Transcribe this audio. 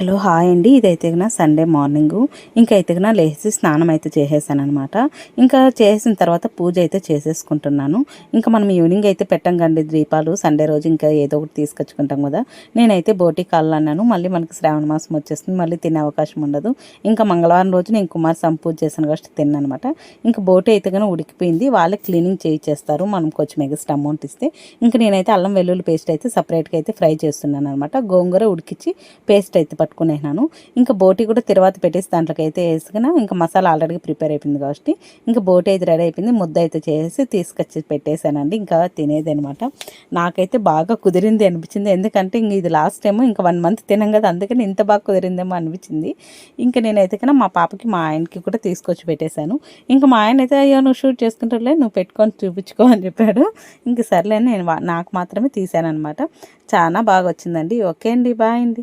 Hello hi అండి. ఇదైతే నా సండే మార్నింగ్. ఇంకా అయితే నా లేచి స్నానం అయితే చేసేసాను అనమాట ఇంకా చేసిన తర్వాత పూజ అయితే చేసేసుకుంటున్నాను. ఇంకా మనం ఈవినింగ్ అయితే పెట్టాం కండి దీపాలు. సండే రోజు ఇంకా ఏదో ఒకటి తీసుకొచ్చుకుంటాం కదా. నేనైతే బోటి కాళ్ళు అన్నాను. మళ్ళీ మనకి శ్రావణ మాసం వచ్చేస్తుంది. మళ్ళీ తినే అవకాశం ఉండదు. ఇంకా మంగళవారం రోజు నేను కుమార్ సంపూజ చేశాను కాబట్టి తిన్నాను ఇంకా బోటి అయితే కానీ ఉడికిపోయింది. వాళ్ళకి క్లీనింగ్ చేయిచ్చేస్తారు. మనం కొంచెం ఎగస్ట్ అమౌంట్ ఇస్తే. ఇంకా నేనైతే అల్లం వెల్లుల్లి పేస్ట్ అయితే సపరేట్గా అయితే ఫ్రై చేస్తున్నాను అనమాట గోంగూర ఉడికించి పేస్ట్ అయితే పట్టుకునేసినాను. ఇంకా బోటి కూడా తర్వాత పెట్టేసి దాంట్లోకి అయితే వేసుకున్నా. ఇంకా మసాలా ఆల్రెడీ ప్రిపేర్ అయిపోయింది కాబట్టి. ఇంకా బోటి అయితే రెడీ అయిపోయింది. ముద్ద అయితే చేసి తీసుకొచ్చి పెట్టేశానండి. ఇంకా తినేది అనమాట నాకైతే బాగా కుదిరింది అనిపించింది. ఎందుకంటే ఇంక ఇది లాస్ట్ టైం ఇంకా వన్ మంత్ తినం కదా. అందుకని ఇంత బాగా కుదిరిందేమో అనిపించింది. ఇంకా నేనైతే కన్నా మా పాపకి మా ఆయనకి కూడా తీసుకొచ్చి పెట్టేశాను. ఇంకా మా ఆయన అయితే అయ్యో నువ్వు షూట్ చేసుకుంటారులే నువ్వు పెట్టుకొని చూపించుకో అని చెప్పాడు. ఇంక సర్లే నేను నాకు మాత్రమే తీశాను అనమాట చాలా బాగా వచ్చిందండి. ఓకే అండి. బాయ్ అండి.